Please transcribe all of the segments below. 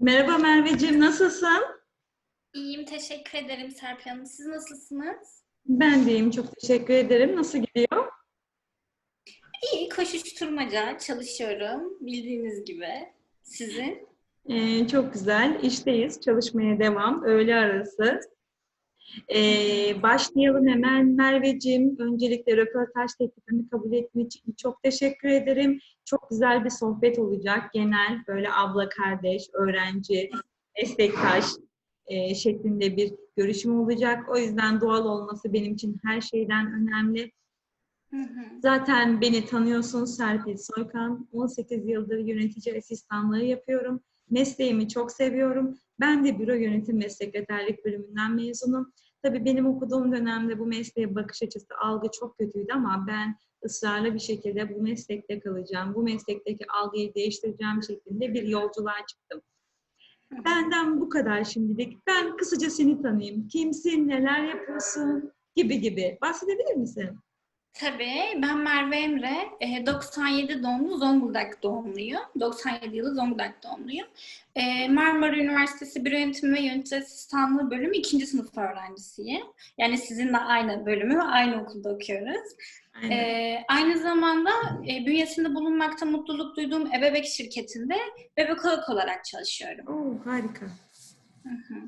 Merhaba Merveciğim, nasılsın? İyiyim, teşekkür ederim Serpil Hanım. Siz nasılsınız? Ben de iyiyim, çok teşekkür ederim. Nasıl gidiyor? İyi, koşuşturmaca, çalışıyorum. Bildiğiniz gibi. Sizin? Ee, çok güzel, işteyiz, çalışmaya devam, öğle arası. Ee, başlayalım hemen Merveciğim. Öncelikle röportaj teklifimi kabul ettiğin için çok teşekkür ederim. Çok güzel bir sohbet olacak. Genel böyle abla, kardeş, öğrenci, meslektaş e, şeklinde bir görüşüm olacak. O yüzden doğal olması benim için her şeyden önemli. Hı hı. Zaten beni tanıyorsun Serpil Soykan. 18 yıldır yönetici asistanlığı yapıyorum. Mesleğimi çok seviyorum. Ben de büro yönetim ve sekreterlik bölümünden mezunum. Tabii benim okuduğum dönemde bu mesleğe bakış açısı, algı çok kötüydü ama ben ısrarlı bir şekilde bu meslekte kalacağım, bu meslekteki algıyı değiştireceğim şeklinde bir yolculuğa çıktım. Benden bu kadar şimdilik. Ben kısaca seni tanıyayım. Kimsin, neler yapıyorsun gibi gibi. Bahsedebilir misin? Tabii, ben Merve Emre. Ee, 97 doğumlu, Zonguldak doğumluyum. 97 yılı Zonguldak doğumluyum. Ee, Marmara Üniversitesi Büro Yönetimi ve Yönetici Asistanlığı bölümü ikinci sınıf öğrencisiyim. Yani sizinle aynı bölümü ve aynı okulda okuyoruz. Aynen. Ee, aynı zamanda e, bünyesinde bulunmakta mutluluk duyduğum ebebek şirketinde bebekolog olarak çalışıyorum. Oo, harika. Hı hı.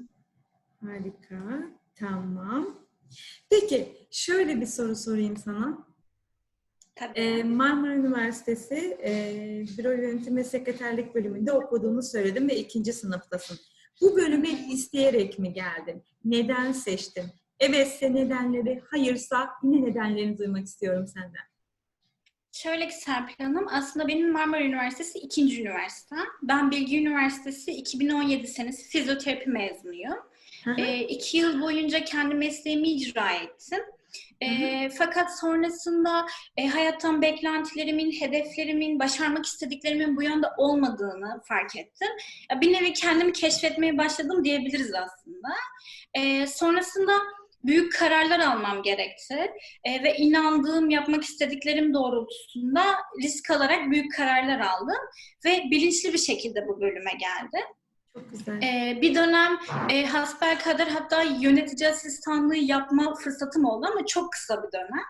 Harika. Tamam. Peki, şöyle bir soru sorayım sana. Tabii. Ee, Marmara Üniversitesi e, Büro Yönetim ve Sekreterlik bölümünde okuduğunu söyledim ve ikinci sınıftasın. Bu bölüme isteyerek mi geldin? Neden seçtin? Evetse nedenleri, hayırsa yine nedenlerini duymak istiyorum senden. Şöyle ki Serpil Hanım, aslında benim Marmara Üniversitesi ikinci üniversitem. Ben Bilgi Üniversitesi 2017 senesi fizyoterapi mezunuyum. Ee, iki yıl boyunca kendi mesleğimi icra ettim. Ee, fakat sonrasında e, hayattan beklentilerimin, hedeflerimin, başarmak istediklerimin bu yönde olmadığını fark ettim. Ya, bir nevi kendimi keşfetmeye başladım diyebiliriz aslında. Ee, sonrasında büyük kararlar almam gerekti E, ve inandığım, yapmak istediklerim doğrultusunda risk alarak büyük kararlar aldım ve bilinçli bir şekilde bu bölüme geldim. Çok güzel. Ee, bir dönem e, hasbelkader hatta yönetici asistanlığı yapma fırsatım oldu ama çok kısa bir dönem.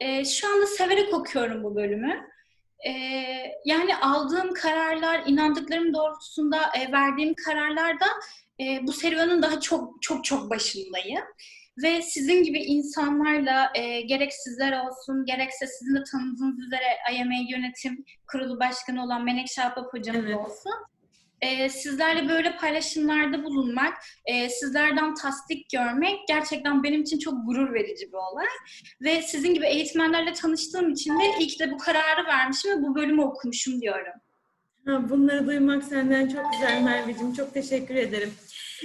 Ee, şu anda severek okuyorum bu bölümü. Ee, yani aldığım kararlar, inandıklarım doğrultusunda e, verdiğim kararlarda e, bu serüvenin daha çok çok çok başındayım. Ve sizin gibi insanlarla e, gerek sizler olsun, gerekse sizin de tanıdığınız üzere IMA Yönetim Kurulu Başkanı olan Menekşe Ahbap hocamız Evet. olsun. E, sizlerle böyle paylaşımlarda bulunmak, e, sizlerden tasdik görmek gerçekten benim için çok gurur verici bir olay. Ve sizin gibi eğitmenlerle tanıştığım için de ilk de bu kararı vermişim ve bu bölümü okumuşum diyorum. Bunları duymak senden çok güzel Merveciğim. Çok teşekkür ederim.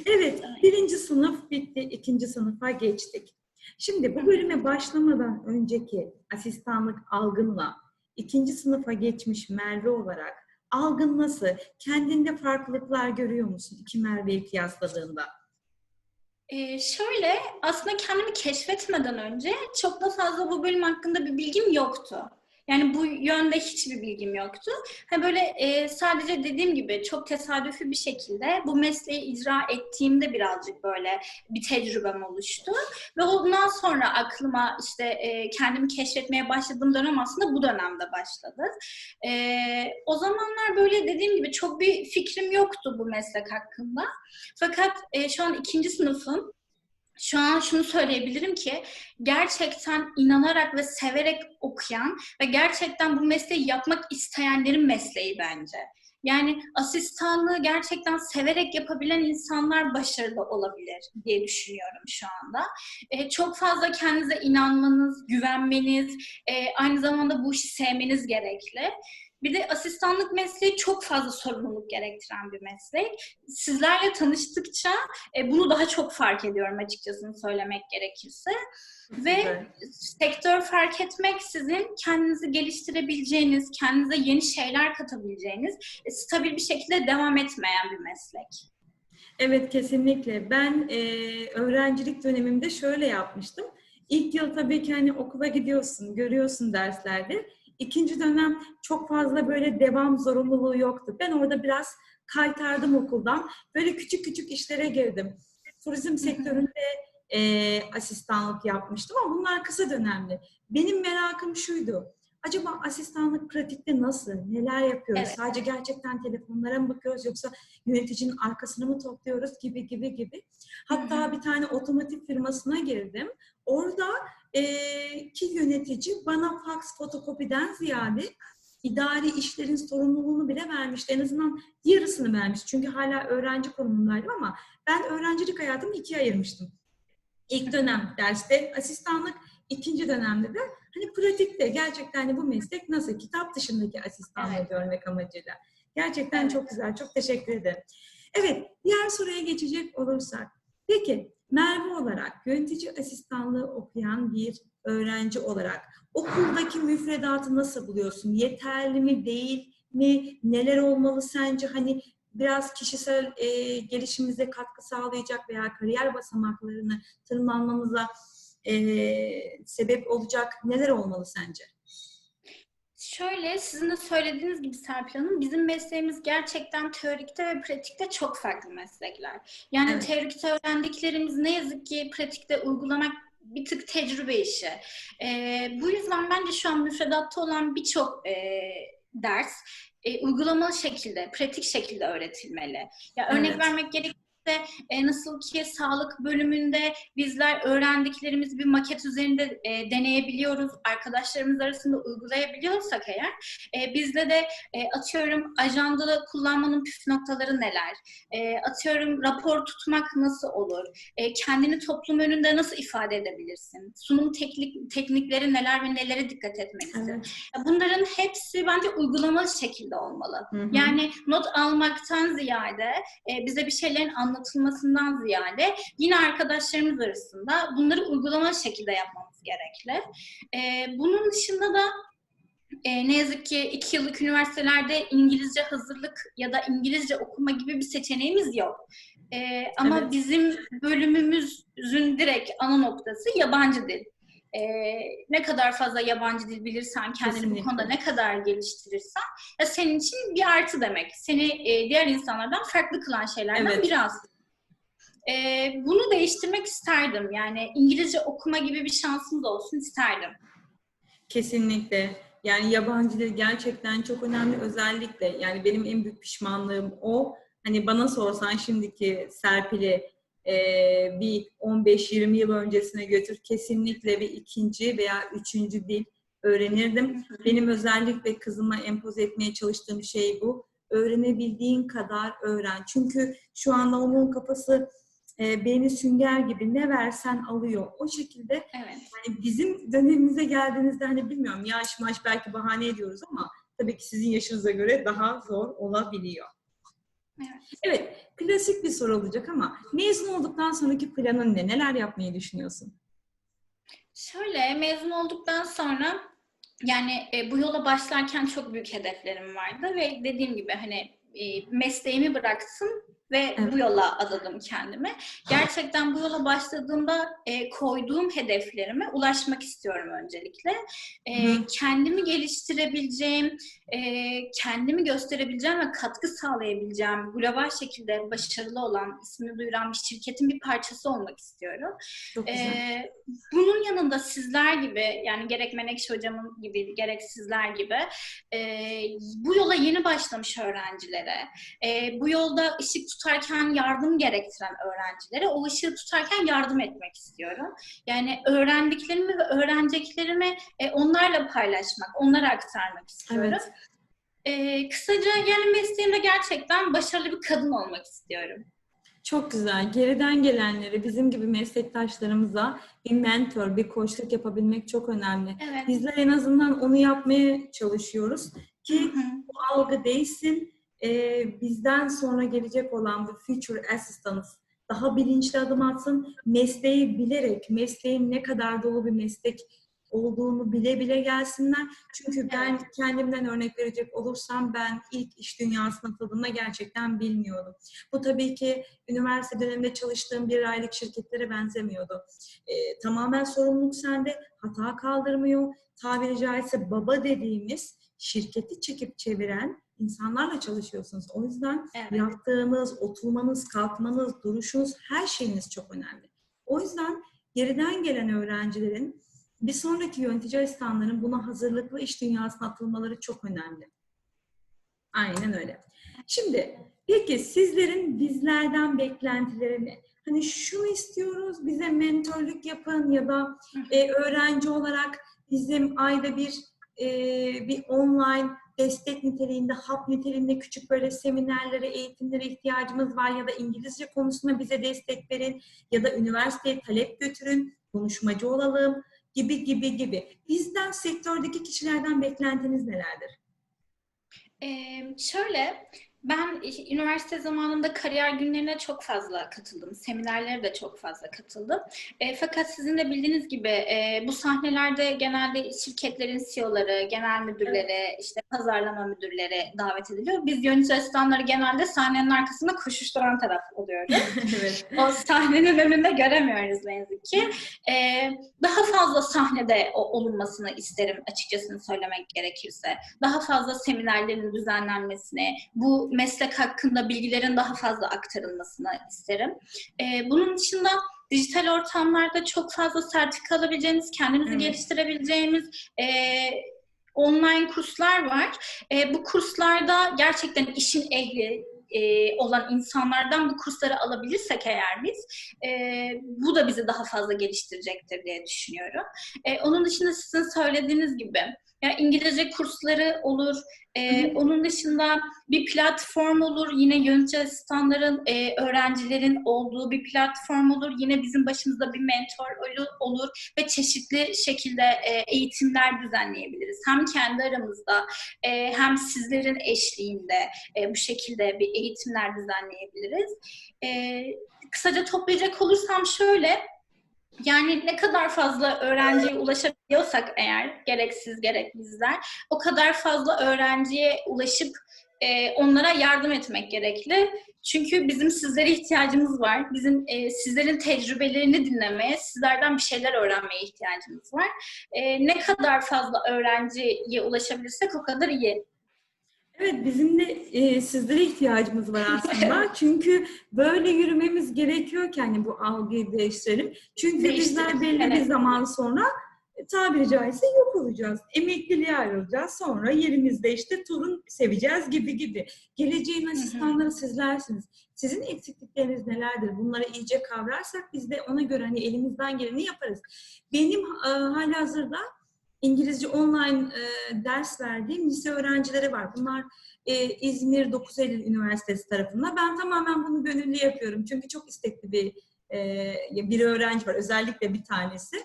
Evet, birinci sınıf bitti, ikinci sınıfa geçtik. Şimdi bu bölüme başlamadan önceki asistanlık algınla ikinci sınıfa geçmiş Merve olarak algın nasıl? Kendinde farklılıklar görüyor musun iki Merve'yi kıyasladığında? Ee, şöyle, aslında kendimi keşfetmeden önce çok da fazla bu bölüm hakkında bir bilgim yoktu. Yani bu yönde hiçbir bilgim yoktu. Ha böyle e, sadece dediğim gibi çok tesadüfi bir şekilde bu mesleği icra ettiğimde birazcık böyle bir tecrübem oluştu. Ve ondan sonra aklıma işte e, kendimi keşfetmeye başladığım dönem aslında bu dönemde başladı. E, o zamanlar böyle dediğim gibi çok bir fikrim yoktu bu meslek hakkında. Fakat e, şu an ikinci sınıfım. Şu an şunu söyleyebilirim ki gerçekten inanarak ve severek okuyan ve gerçekten bu mesleği yapmak isteyenlerin mesleği bence. Yani asistanlığı gerçekten severek yapabilen insanlar başarılı olabilir diye düşünüyorum şu anda. E, çok fazla kendinize inanmanız, güvenmeniz, e, aynı zamanda bu işi sevmeniz gerekli. Bir de asistanlık mesleği çok fazla sorumluluk gerektiren bir meslek. Sizlerle tanıştıkça e, bunu daha çok fark ediyorum açıkçası söylemek gerekirse. Ve Güzel. sektör fark etmeksizin kendinizi geliştirebileceğiniz, kendinize yeni şeyler katabileceğiniz, e, stabil bir şekilde devam etmeyen bir meslek. Evet kesinlikle. Ben e, öğrencilik dönemimde şöyle yapmıştım. İlk yıl tabii ki hani okula gidiyorsun, görüyorsun derslerde. İkinci dönem çok fazla böyle devam zorunluluğu yoktu. Ben orada biraz kaytardım okuldan. Böyle küçük küçük işlere girdim. Turizm sektöründe e, asistanlık yapmıştım ama bunlar kısa dönemli. Benim merakım şuydu. Acaba asistanlık pratikte nasıl? Neler yapıyoruz? Evet. Sadece gerçekten telefonlara mı bakıyoruz yoksa yöneticinin arkasını mı topluyoruz gibi gibi gibi. Hatta bir tane otomotiv firmasına girdim. Orada ki yönetici bana fax fotokopiden ziyade idari işlerin sorumluluğunu bile vermişti. En azından yarısını vermiş. Çünkü hala öğrenci konumundaydım ama ben öğrencilik hayatımı ikiye ayırmıştım. İlk dönem derste asistanlık, ikinci dönemde de hani pratikte gerçekten hani bu meslek nasıl kitap dışındaki asistanlığı Evet. görmek amacıyla. Gerçekten Evet. çok güzel, çok teşekkür ederim. Evet, diğer soruya geçecek olursak. Peki, Merve olarak yönetici asistanlığı okuyan bir öğrenci olarak okuldaki müfredatı nasıl buluyorsun? Yeterli mi, değil mi? Neler olmalı sence? Hani biraz kişisel e, gelişimimize katkı sağlayacak veya kariyer basamaklarını tırmanmamıza e, sebep olacak neler olmalı sence? Şöyle sizin de söylediğiniz gibi Serpil Hanım bizim mesleğimiz gerçekten teorikte ve pratikte çok farklı meslekler. Yani Evet. teorikte öğrendiklerimiz ne yazık ki pratikte uygulamak bir tık tecrübe işi. Ee, bu yüzden bence şu an müfredatta olan birçok e, ders e, uygulamalı şekilde, pratik şekilde öğretilmeli. Ya örnek Evet. vermek gerekirse e, nasıl ki sağlık bölümünde bizler öğrendiklerimizi bir maket üzerinde e, deneyebiliyoruz, arkadaşlarımız arasında uygulayabiliyorsak eğer, e, bizde de e, atıyorum ajandada kullanmanın püf noktaları neler, e, atıyorum rapor tutmak nasıl olur, e, kendini toplum önünde nasıl ifade edebilirsin, sunum teknik, teknikleri neler ve nelere dikkat etmelisin. Evet. Bunların hepsi bence uygulamalı şekilde olmalı. Hı hı. Yani not almaktan ziyade, e, bize bir şeylerin anlatılmasından ziyade yine arkadaşlarımız arasında bunları uygulamalı şekilde yapmamız gerekli. E, bunun dışında da e, ne yazık ki iki yıllık üniversitelerde İngilizce hazırlık ya da İngilizce okuma gibi bir seçeneğimiz yok. E, ama Evet. bizim bölümümüzün direkt ana noktası yabancı dil. E, ne kadar fazla yabancı dil bilirsen, kendini Kesinlikle. bu konuda ne kadar geliştirirsen ya senin için bir artı demek. Seni e, diğer insanlardan farklı kılan şeylerden Evet. biri aslında. E, bunu değiştirmek isterdim. Yani İngilizce okuma gibi bir şansım da olsun isterdim. Kesinlikle. Yani yabancı dil gerçekten çok önemli. Özellikle yani benim en büyük pişmanlığım o. Hani bana sorsan şimdiki Serpil'i e, bir 15-20 yıl öncesine götür kesinlikle bir ikinci veya üçüncü dil öğrenirdim. Benim özellikle kızıma empoze etmeye çalıştığım şey bu. Öğrenebildiğin kadar öğren. Çünkü şu anda onun kafası e, beyni sünger gibi ne versen alıyor. O şekilde Evet. yani bizim dönemimize geldiğinizde hani bilmiyorum yaş maş belki bahane ediyoruz ama tabii ki sizin yaşınıza göre daha zor olabiliyor. Evet. Evet, klasik bir soru olacak ama mezun olduktan sonraki planın ne? Neler yapmayı düşünüyorsun? Şöyle mezun olduktan sonra yani e, bu yola başlarken çok büyük hedeflerim vardı ve dediğim gibi hani mesleğimi bıraktım ve Evet. bu yola adadım kendimi. Gerçekten bu yola başladığımda e, koyduğum hedeflerime ulaşmak istiyorum öncelikle. E, Hı. kendimi geliştirebileceğim, e, kendimi gösterebileceğim ve katkı sağlayabileceğim, global şekilde başarılı olan, ismini duyuran bir şirketin bir parçası olmak istiyorum. Ee, bunun yanında sizler gibi yani gerek Menekşe hocamın gibi gerek sizler gibi e, bu yola yeni başlamış öğrencilere, e, bu yolda ışık tutarken yardım gerektiren öğrencilere o ışığı tutarken yardım etmek istiyorum. Yani öğrendiklerimi ve öğreneceklerimi e, onlarla paylaşmak, onlara aktarmak istiyorum. Evet. E, kısaca yani mesleğimde gerçekten başarılı bir kadın olmak istiyorum. Çok güzel. Geriden gelenlere, bizim gibi meslektaşlarımıza bir mentor, bir koçluk yapabilmek çok önemli. Evet. Bizler en azından onu yapmaya çalışıyoruz ki hı. bu algı değilsin. Ee, bizden sonra gelecek olan bu future assistants daha bilinçli adım atsın. Mesleği bilerek, mesleğin ne kadar dolu bir meslek olduğunu bile bile gelsinler. Çünkü ben kendimden örnek verecek olursam ben ilk iş dünyasına atıldığımda gerçekten bilmiyordum. Bu tabii ki üniversite döneminde çalıştığım bir aylık şirketlere benzemiyordu. Ee, tamamen sorumluluk sende, hata kaldırmıyor. Tabiri caizse baba dediğimiz şirketi çekip çeviren insanlarla çalışıyorsunuz. O yüzden Evet. yaptığınız, oturmanız, kalkmanız, duruşunuz, her şeyiniz çok önemli. O yüzden geriden gelen öğrencilerin bir sonraki yönetici asistanların buna hazırlıklı iş dünyasına atılmaları çok önemli. Aynen öyle. Şimdi peki sizlerin bizlerden beklentileri ne? Hani şunu istiyoruz, bize mentorluk yapın ya da e, öğrenci olarak bizim ayda bir e, bir online destek niteliğinde, hap niteliğinde küçük böyle seminerlere, eğitimlere ihtiyacımız var ya da İngilizce konusunda bize destek verin ya da üniversiteye talep götürün, konuşmacı olalım gibi gibi gibi. Bizden sektördeki kişilerden beklentiniz nelerdir? Ee, şöyle, ben üniversite zamanında kariyer günlerine çok fazla katıldım. Seminerlere de çok fazla katıldım. E, fakat sizin de bildiğiniz gibi e, bu sahnelerde genelde şirketlerin CEO'ları, genel müdürleri, işte pazarlama müdürleri davet ediliyor. Biz yönetici asistanları genelde sahnenin arkasında koşuşturan taraf oluyoruz. evet. o sahnenin önünde göremiyoruz ne yazık ki. Ee, daha fazla sahnede olunmasını isterim açıkçası söylemek gerekirse. Daha fazla seminerlerin düzenlenmesini, bu meslek hakkında bilgilerin daha fazla aktarılmasını isterim. Ee, bunun dışında dijital ortamlarda çok fazla sertifika alabileceğiniz, kendinizi Evet. geliştirebileceğiniz e, online kurslar var. E, bu kurslarda gerçekten işin ehli, e, olan insanlardan bu kursları alabilirsek eğer biz e, bu da bizi daha fazla geliştirecektir diye düşünüyorum. E, onun dışında sizin söylediğiniz gibi ya İngilizce kursları olur. E, onun dışında bir platform olur. Yine yönetici asistanların, e, öğrencilerin olduğu bir platform olur. Yine bizim başımızda bir mentor olu- olur ve çeşitli şekilde e, eğitimler düzenleyebiliriz. Hem kendi aramızda e, hem sizlerin eşliğinde e, bu şekilde bir eğitimler düzenleyebiliriz. E, kısaca toplayacak olursam şöyle, yani ne kadar fazla öğrenciye ulaşabiliyorsak eğer, gerek siz gerek bizler, o kadar fazla öğrenciye ulaşıp e, onlara yardım etmek gerekli. Çünkü bizim sizlere ihtiyacımız var. Bizim e, sizlerin tecrübelerini dinlemeye, sizlerden bir şeyler öğrenmeye ihtiyacımız var. E, ne kadar fazla öğrenciye ulaşabilirsek o kadar iyi. Evet bizim de e, sizlere ihtiyacımız var aslında. Çünkü böyle yürümemiz gerekiyor ki hani bu algıyı değiştirelim. Çünkü bizler belli bir evet. zaman sonra e, tabiri caizse yok olacağız. Emekliliğe ayrılacağız. Sonra yerimizde işte torun seveceğiz gibi gibi. Geleceğin asistanları sizlersiniz. Sizin eksiklikleriniz nelerdir? Bunları iyice kavrarsak biz de ona göre hani elimizden geleni yaparız. Benim e, halihazırda İngilizce online e, ders verdiğim lise öğrencileri var. Bunlar e, İzmir 9 Eylül Üniversitesi tarafından. Ben tamamen bunu gönüllü yapıyorum. Çünkü çok istekli bir e, bir öğrenci var. Özellikle bir tanesi.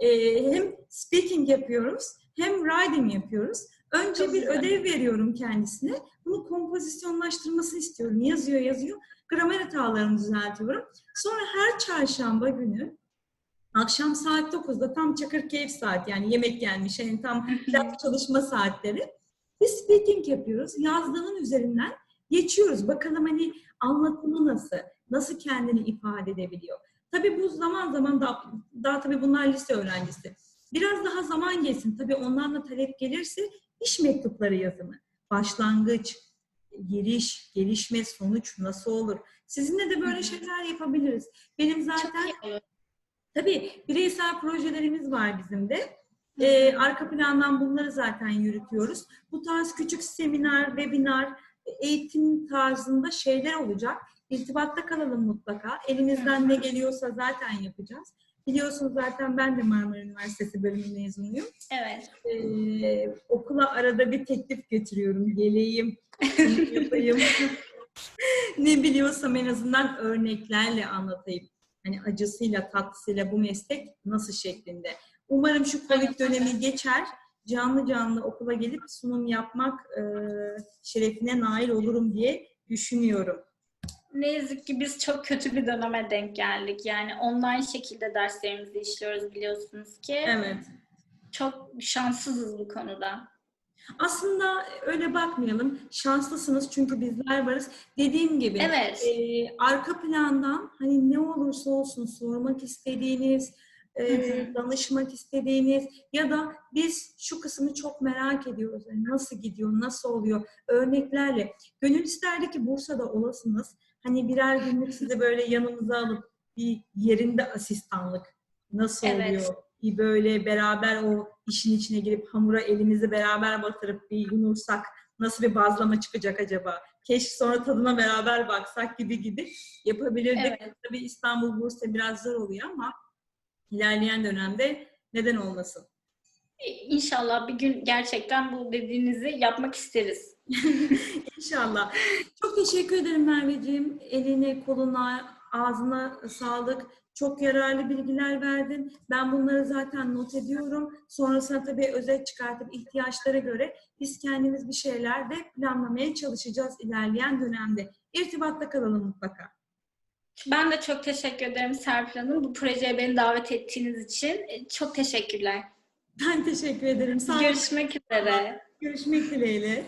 E, hem speaking yapıyoruz hem writing yapıyoruz. Önce Çok bir güzel. ödev veriyorum kendisine. Bunu kompozisyonlaştırmasını istiyorum. Yazıyor yazıyor. Gramer hatalarını düzeltiyorum. Sonra her çarşamba günü akşam saat 9'da tam çakır keyif saat yani yemek gelmiş yani tam çalışma saatleri. Biz speaking yapıyoruz. Yazdığının üzerinden geçiyoruz. Bakalım hani anlatımı nasıl? Nasıl kendini ifade edebiliyor? Tabii bu zaman zaman daha, daha tabii bunlar lise öğrencisi. Biraz daha zaman geçsin. Tabii ondan da talep gelirse iş mektupları yazımı. Başlangıç, giriş, gelişme, sonuç nasıl olur? Sizinle de böyle şeyler yapabiliriz. Benim zaten. Tabii bireysel projelerimiz var bizim de. Ee, arka plandan bunları zaten yürütüyoruz. Bu tarz küçük seminer, webinar, eğitim tarzında şeyler olacak. İrtibatta kalalım mutlaka. Elimizden ne geliyorsa zaten yapacağız. Biliyorsunuz zaten ben de Marmara Üniversitesi bölümü mezunuyum. Evet. Ee, okula arada bir teklif götürüyorum. Geleyim, yapayım. ne biliyorsam en azından örneklerle anlatayım. Hani acısıyla, tatlısıyla bu meslek nasıl şeklinde. Umarım şu Covid dönemi geçer. Canlı canlı okula gelip sunum yapmak e, şerefine nail olurum diye düşünüyorum. Ne yazık ki biz çok kötü bir döneme denk geldik. Yani online şekilde derslerimizi işliyoruz biliyorsunuz ki. Evet. Çok şanssızız bu konuda. Aslında öyle bakmayalım. Şanslısınız çünkü bizler varız. Dediğim gibi Evet. e, arka plandan hani ne olursa olsun sormak istediğiniz, e, danışmak istediğiniz ya da biz şu kısmı çok merak ediyoruz. Yani nasıl gidiyor, nasıl oluyor örneklerle. Gönül isterdi ki Bursa'da olasınız. Hani birer günlük sizi böyle yanımıza alıp bir yerinde asistanlık nasıl Evet. oluyor? Bir böyle beraber o işin içine girip hamura elimizi beraber batırıp bir yumursak nasıl bir bazlama çıkacak acaba? Keşke sonra tadına beraber baksak gibi gibi yapabilirdik. Evet. Tabii İstanbul, Bursa biraz zor oluyor ama ilerleyen dönemde neden olmasın? İnşallah bir gün gerçekten bu dediğinizi yapmak isteriz. İnşallah. Çok teşekkür ederim Merveciğim. Eline, koluna, ağzına sağlık. Çok yararlı bilgiler verdin. Ben bunları zaten not ediyorum. Sonrasında tabii özet çıkartıp ihtiyaçlara göre biz kendimiz bir şeyler de planlamaya çalışacağız ilerleyen dönemde. İrtibatta kalalım mutlaka. Ben de çok teşekkür ederim Serpil Hanım. Bu projeye beni davet ettiğiniz için E, çok teşekkürler. Ben teşekkür ederim. Sağ. Görüşmek üzere. Görüşmek dileğiyle.